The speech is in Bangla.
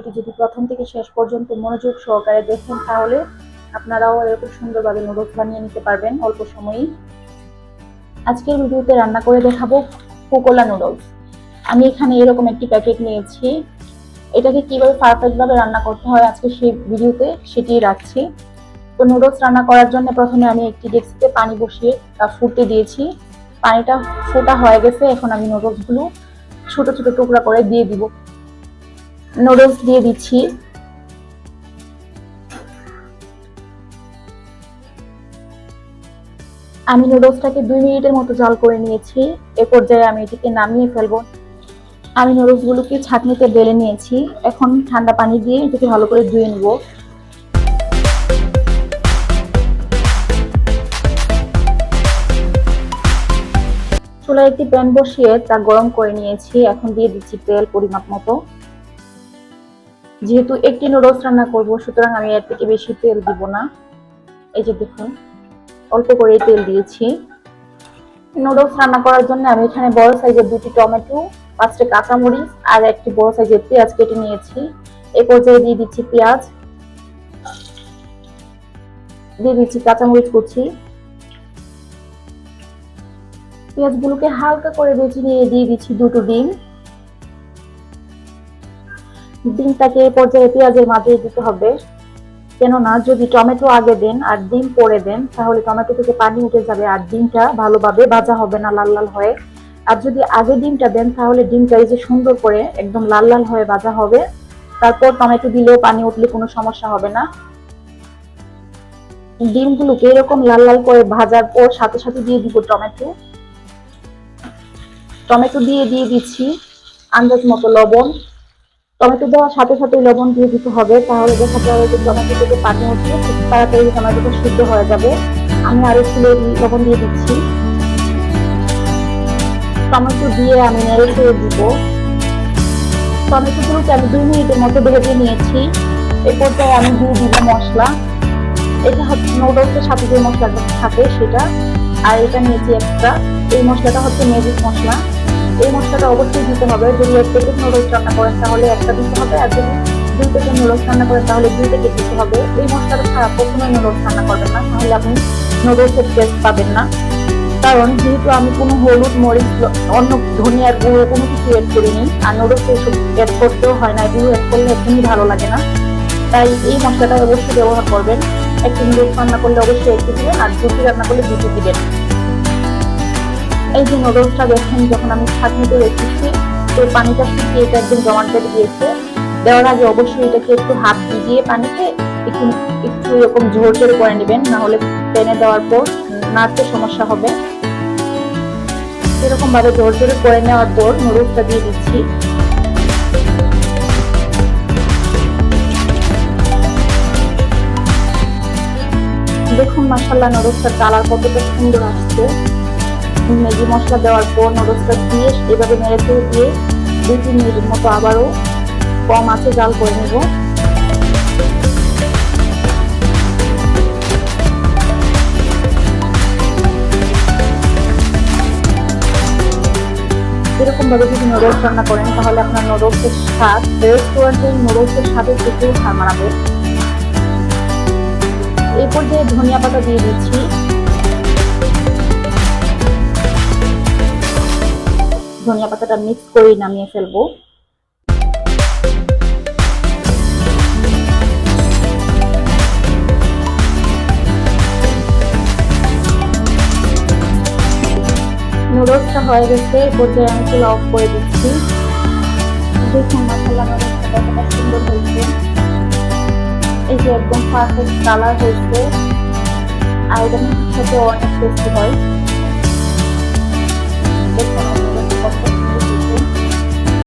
ভিডিওটি যদি প্রথম থেকে শেষ পর্যন্ত মনোযোগ সহকারে দেখেন, তাহলে আপনারাও এরকম সুন্দরভাবে নুডলস বানিয়ে নিতে পারবেন অল্প সময়েই। আজকের ভিডিওতে রান্না করে দেখাবো কোকোলা নুডলস আমি এখানে এরকম একটি প্যাকেট নিয়েছি। এটাকে কীভাবে পারফেক্ট ভাবে রান্না করতে হয় আজকে সেই ভিডিওতে সেটি রাখছি। তো নুডলস রান্না করার জন্য প্রথমে আমি একটি ডেক্সিতে পানি বসিয়ে তা ফুটতে দিয়েছি। পানিটা ফোটা হয়ে গেছে, এখন আমি নুডলসগুলো ছোট ছোট টুকরা করে দিয়ে দিব। নুডলস দিয়ে দিচ্ছি। আমি নুডলসটাকে দুই মিনিটের মতো জাল করে নিয়েছি। এ পর্যায়ে আমি এটিকে নামিয়ে ফেলব। আমি নুডলস গুলোকে ছাঁকনিতে বেলে নিয়েছি। এখন ঠান্ডা পানি দিয়ে এটাকে ভালো করে ধুয়ে নেব। চুলায় একটি প্যান বসিয়ে তা গরম করে নিয়েছি। এখন দিয়ে দিচ্ছি তেল পরিমাপ মতো। যেহেতু একটি নুডলস রান্না করব, সুতরাং আমি এর থেকে বেশি তেল দিব না। এই যে দেখুন, অল্প করে তেল দিয়েছি। নুডলস রান্না করার জন্য আমি এখানে বড় সাইজের দুটি টমেটো, পাঁচটা কাঁচামরিচ আর একটি বড় সাইজের পেঁয়াজ কেটে নিয়েছি। এই পর্যায়ে দিয়ে দিচ্ছি পেঁয়াজ। দিয়ে দিচ্ছি কাঁচামরিচ কুচি। পেঁয়াজগুলোকে হালকা করে বেছে নিয়ে দিয়ে দিচ্ছি দুটো ডিম। ডিমটাকে এই পর্যায়ে পেঁয়াজের মাঝে দিতে হবে। কেননা যদি টমেটো আগে দেন আর ডিম পরে দেন, তাহলে টমেটো থেকে পানি উঠে যাবে আর ডিমটা ভালোভাবে ভাজা হবে না, লাল লাল হয়ে। আর যদি আগে ডিমটা দেন, তাহলে ডিমটা এই যে সুন্দর করে একদম লাল লাল হয়ে ভাজা হবে। তারপর টমেটো দিলেও পানি উঠলে কোনো সমস্যা হবে না। ডিমগুলোকে এরকম লাল লাল করে ভাজার পর সাথে সাথে দিয়ে দিব টমেটো। টমেটো দিয়ে দিয়ে দিচ্ছি আন্দাজ মতো লবণ। টমেটো দেওয়ার সাথে সাথে লবণ দিয়ে দিতে হবে, তাহলে দেখা যাবে যে টমেটো থেকে পানি উঠে খুব তাড়াতাড়ি টমেটোটা সিদ্ধ হয়ে যাবে। আমি আরও একটু লবণ দিয়ে দিচ্ছি। টমেটো দিয়ে আমি নেড়ে ছেড়ে দিব। টমেটোগুলোকে আমি দুই মিনিটের মতো ভেজে নিয়েছি। এই পর্যায়ে আমি দিয়ে দিব মশলা। এটা হচ্ছে নুডলসের সাথে যে মশলাটা থাকে সেটা। আর এটা নিয়েছি একটা। এই মশলাটা হচ্ছে ম্যাজিক মশলা। এই মশলাটা অবশ্যই দিতে হবে। যদি এক প্যাকেট নুডলস রান্না করেন, তাহলে একটা দিতে হবে। আর যদি দুই প্যাকেট নুডলস রান্না করেন, তাহলে দুই প্যাকেট দিতে হবে। এই মশলাটা ছাড়া কখনোই নুডলস রান্না করবেন না। তাহলে আপনি নুডলসের টেস্ট পাবেন না। কারণ যেহেতু আমি কোনো হলুদ, মরিচ, অন্য ধনিয়ার গুঁড়ো কোনো কিছু এড করিনি, আর নুডলস এসব এড করতেও হয় না। এগুলো এড করলে একদমই ভালো লাগে না। তাই এই মশলাটা অবশ্যই ব্যবহার করবেন। একটি নুডলস রান্না করলে অবশ্যই একটু দিবেন, আর দুটি রান্না করলে দুটি দিবেন। এই যে নুডলসটা দেখেন, যখন আমি ছাদ ছাঁকনিতে রেখেছি তো পানিটা শুকিয়ে এটা একদম জমাট বেঁধে দিয়েছে। দেওয়ার আগে অবশ্যই এটাকে একটু হাত ভিজিয়ে পানিতে একটু একটু এরকম ঝোর ঝোর করে নেবেন না হলে প্যানে দেওয়ার পর নাড়তে সমস্যা হবে। এরকম ভাবে ঝোর ঝোর করে নেওয়ার পর নুডলসটা দিয়ে দিচ্ছি। দেখুন মাসাল্লাহ নুডলসটার কালার কতটা সুন্দর আসছে। ম্যাগি মশলা দেওয়ার পর নুডলসটা দিয়ে এভাবে চেড়ে দিয়ে দুই, তিন মিনিটের মতো আবারও কম আছে জাল করে নেব। এরকম ভাবে যদি নুডলস রান্না করেন, তাহলে আপনার নুডলসের স্বাদ, রেস্টুরেন্টের নুডলসের স্বাদের থেকেও হার মানাবে। এই পর্যায়ে ধনিয়া পাতা দিয়ে দিচ্ছি। ধনিয়া পাতাটা মিক্স করে নামিয়ে ফেলব। নুডলসটা হয়ে গেছে এই আমি চুলা অফ করে দিচ্ছি। দেখুন মশলা নুডলসটা সুন্দর হয়েছে। এই যে একদম পারফেক্ট কালার হয়েছে। এটা সাথে অনেক টেস্টি হয়। দেখুন।